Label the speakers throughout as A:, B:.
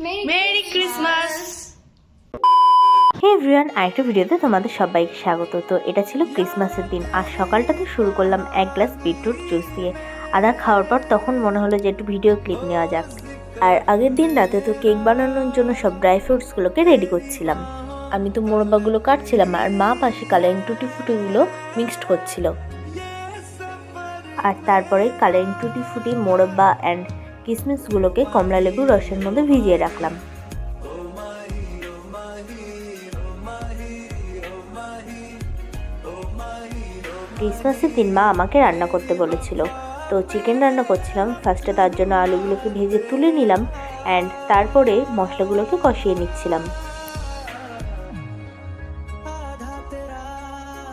A: Merry Christmas
B: হে everyone আরেকটা ভিডিওতে তোমাদের সবাইকে স্বাগত। তো এটা ছিল ক্রিসমাসের দিন আর সকালটাতে শুরু করলাম এক গ্লাস বিটরুট জুস দিয়ে। আদা খাওয়ার পর তখন মনে হলো যে একটু ভিডিও ক্লিপ নেওয়া যাক। আর আগের দিন রাতে তো কেক বানানোর জন্য সব ড্রাই ফ্রুটসগুলোকে রেডি করছিলাম। আমি তো মোরব্বাগুলো কাটছিলাম আর মা পাশে কালারিং টুটি ফুটিগুলো মিক্সড করছিল। আর তারপরে কালারিং টুটি ফুটি মোরব্বা অ্যান্ড কিসমিসগুলোকে কমলা লেবু রসের মধ্যে ভিজিয়ে রাখলাম। ক্রিসমাসের দিন মা আমাকে রান্না করতে বলেছিল। তো চিকেন রান্না করছিলাম। ফার্স্টে তার জন্য আলুগুলোকে ভেজে তুলে নিলাম অ্যান্ড তারপরে মশলাগুলোকে কষিয়ে নিচ্ছিলাম।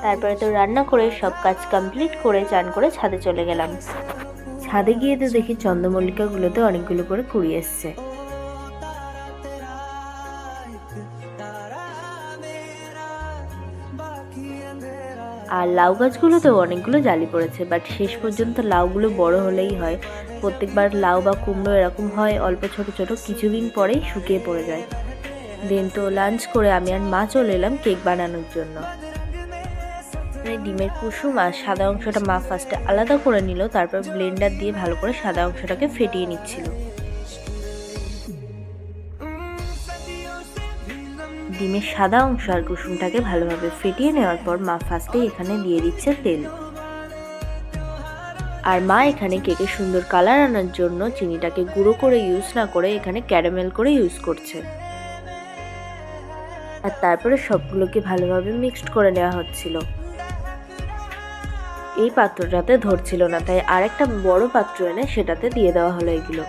B: তারপরে তো রান্না করে সব কাজ কমপ্লিট করে চান করে ছাদে চলে গেলাম। ছাদে গিয়ে তো দেখি চন্দ্রমল্লিকাগুলোতে অনেকগুলো করে কুড়ি এসছে। আর লাউ গাছগুলোতেও অনেকগুলো জালি পড়েছে বাট শেষ পর্যন্ত লাউগুলো বড় হলেই হয়। প্রত্যেকবার লাউ বা কুমড়ো এরকম হয়, অল্প ছোট ছোট কিছুদিন পরেই শুকিয়ে পড়ে যায়। দেন তো লাঞ্চ করে আমি আর মা চলে এলাম কেক বানানোর জন্য। ডিমের কুসুম আর সাদা অংশটা মা ফার্স্টে আলাদা করে নিল, তারপর ব্লেন্ডার দিয়ে ভালো করে সাদা অংশটাকে ফেটিয়ে নিচ্ছিল। ডিমের সাদা অংশ আর কুসুমটাকে ভালোভাবে ফেটিয়ে নেওয়ার পর মা ফার্স্টে এখানে দিয়ে দিচ্ছে তেল। আর মা এখানে কেকে সুন্দর কালার আনার জন্য চিনিটাকে গুঁড়ো করে ইউজ না করে এখানে ক্যারামেল করে ইউজ করছে। আর তারপরে সবগুলোকে ভালোভাবে মিক্সড করে নেওয়া হচ্ছিল। এই পাত্রটাতে ধরছিল না, তাই আরেকটা বড় পাত্র এনে সেটাতে দিয়ে দেওয়া হলো এগুলো।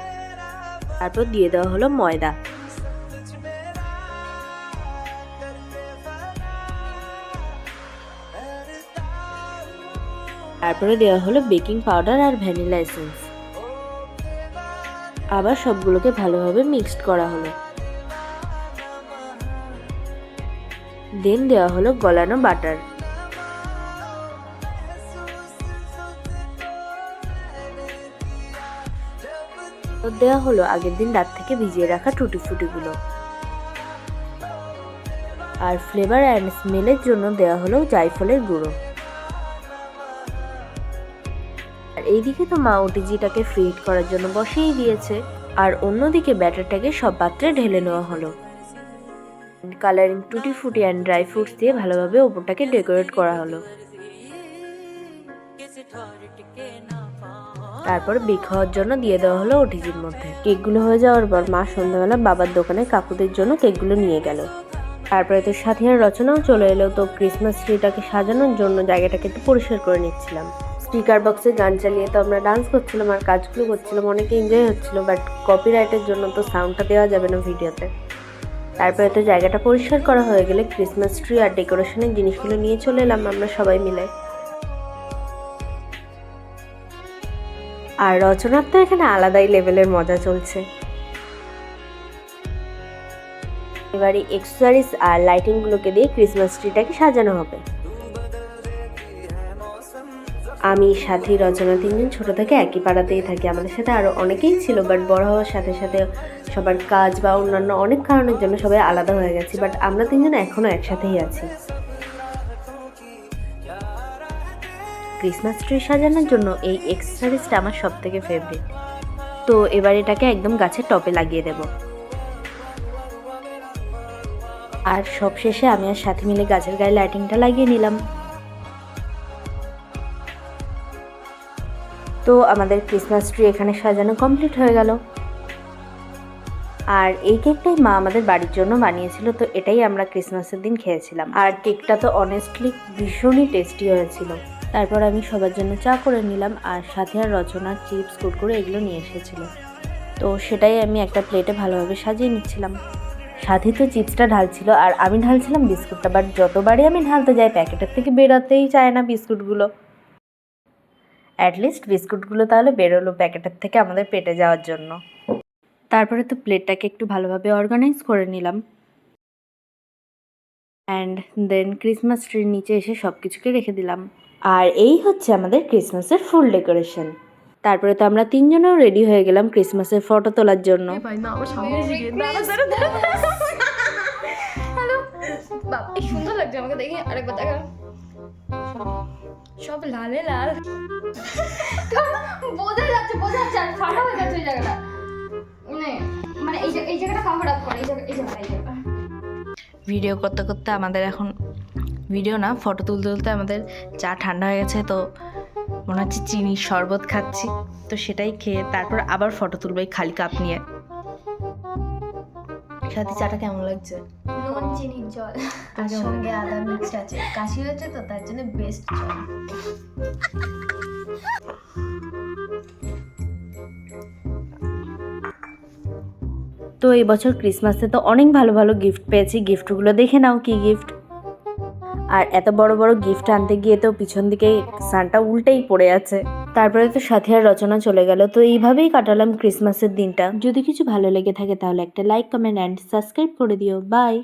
B: তারপর দিয়ে দেওয়া হলো ময়দা। তারপরে দেওয়া হলো বেকিং পাউডার আর ভ্যানিলা এসেন্স। আবার সবগুলোকে ভালোভাবে মিক্সড করা হলো। দেন দেওয়া হলো গলানো বাটার। দেওয়া হলো আগের দিন রাত থেকে ভিজিয়ে রাখা টুটি ফুটিগুলো আর ফ্লেভার অ্যান্ড স্মেলের জন্য দেওয়া হলো জায়ফলের গুঁড়ো। আর এইদিকে তো মা ওটিজিটাকে ফ্রি হিট করার জন্য বসেই দিয়েছে। আর অন্যদিকে ব্যাটারটাকে সব পাত্রে ঢেলে নেওয়া হলো। কালারিং টুটি ফুটি অ্যান্ড ড্রাই ফ্রুটস দিয়ে ভালোভাবে ওপরটাকে ডেকোরেট করা হলো। তারপর বেক হওয়ার জন্য দিয়ে দেওয়া হলো ওটিজির মধ্যে। কেকগুলো হয়ে যাওয়ার পর মা সন্ধ্যাবেলা বাবার দোকানে কাকুদের জন্য কেকগুলো নিয়ে গেল। তারপরে তো সাথিয়ার রচনাও চলে এলো, তো ক্রিসমাস ট্রিটাকে সাজানোর জন্য জায়গাটাকে একটু পরিষ্কার করে নিচ্ছিলাম। স্পিকার বক্সে গান চালিয়ে তো আমরা ডান্স করছিলাম আর কাজগুলো করছিলাম, অনেক এনজয় হচ্ছিল বাট কপিরাইটের জন্য তো সাউন্ডটা দেওয়া যাবে না ভিডিওতে। তারপরে তো জায়গাটা পরিষ্কার করা হয়ে গেলে ক্রিসমাস ট্রি আর ডেকোরেশনের জিনিসগুলো নিয়ে চলে এলাম আমরা সবাই মিলে। আর রচনার তো এখানে আলাদাই লেভেলের মজা চলছে। এবারে এক্সেসরিজ আর লাইটিংগুলোকে দিয়ে ক্রিসমাস ট্রিটাকে সাজানো হবে। আমি, সাথী, রচনা তিনজন ছোট থেকে একই পাড়াতেই থাকি। আমাদের সাথে আরও অনেকেই ছিল বাট বড় হওয়ার সাথে সাথে সবার কাজ বা অন্যান্য অনেক কারণের জন্য সবাই আলাদা হয়ে গেছি বাট আমরা তিনজন এখনও একসাথেই আছি। ক্রিসমাস ট্রি সাজানোর জন্য এই এক্সেসরিজটা আমার সব থেকে ফেভারিট তো এবার এটাকে একদম গাছের টপে লাগিয়ে দেব। আর সব শেষে আমি আর সাথে মিলে গাছের গায়ে লাইটিংটা লাগিয়ে নিলাম। তো আমাদের ক্রিসমাস ট্রি এখানে সাজানো কমপ্লিট হয়ে গেল। আর এই কেকটাই মা আমাদের বাড়ির জন্য বানিয়েছিল, তো এটাই আমরা ক্রিসমাসের দিন খেয়েছিলাম। আর কেকটা তো অনেস্টলি ভীষণই টেস্টি হয়েছিল। তারপর আমি সবার জন্য চা করে নিলাম আর সাথে আর রচনা চিপস, কুরকুরে এগুলো নিয়ে এসেছিল। তো সেটাই আমি একটা প্লেটে ভালোভাবে সাজিয়ে নিচ্ছিলাম। সাথে তো চিপসটা ঢালছিল আর আমি ঢালছিলাম বিস্কুটটা, বাট যতবারই আমি ঢালতে যাই, প্যাকেটের থেকে বেরোতেই চায় না বিস্কুটগুলো। অ্যাটলিস্ট বিস্কুটগুলো তাহলে বেরোলো প্যাকেটের থেকে আমাদের পেটে যাওয়ার জন্য। তারপরে তো প্লেটটাকে একটু ভালোভাবে অর্গানাইজ করে নিলাম। অ্যান্ড দেন ক্রিসমাস ট্রির নিচে এসে সব কিছুকে রেখে দিলাম। আর এই হচ্ছে আমাদের ক্রিসমাসের ফুল ডেকোরেশন তারপরে তো আমরা তিনজনেও রেডি হয়ে গেলাম ক্রিসমাসের ফটো তোলার জন্য
C: সুন্দর সব লালে লাল বোঝা যাচ্ছে বোঝা যাচ্ছে আর ফাটা হয়ে জায়গাটা মানে মানে এই জায়গাটা আপ করে এই জায়গাটা
A: ভিডিও করতে করতে আমাদের এখন ভিডিও না ফটো তুলতে তুলতে আমাদের চা ঠান্ডা হয়ে গেছে তো মনে হচ্ছে চিনির শরবত খাচ্ছি। তো সেটাই খেয়ে তারপর আবার ফটো তুলবো এই খালি কাপ নিয়ে। সাথে চাটা কেমন লাগছে?
C: নুন চিনির জল।
A: আর
C: সঙ্গে আদা মিক্স আছে। কাশি হয়েছে তো তার জন্য বেস্ট জল
B: তো এই বছর ক্রিসমাসে তো অনেক ভালো ভালো গিফট পেয়েছি। গিফটগুলো দেখে নাও কি গিফট আর এত বড় বড় গিফট আনতে গিয়ে তো পিছন দিকে সানটা উল্টেই পড়ে আছে। তারপরে তো সাথে আর রচনা চলে গেল। তো এইভাবেই কাটালাম ক্রিসমাসের দিনটা। যদি কিছু ভালো লেগে থাকে তাহলে একটা লাইক কমেন্ট অ্যান্ড সাবস্ক্রাইব করে দিও। বাই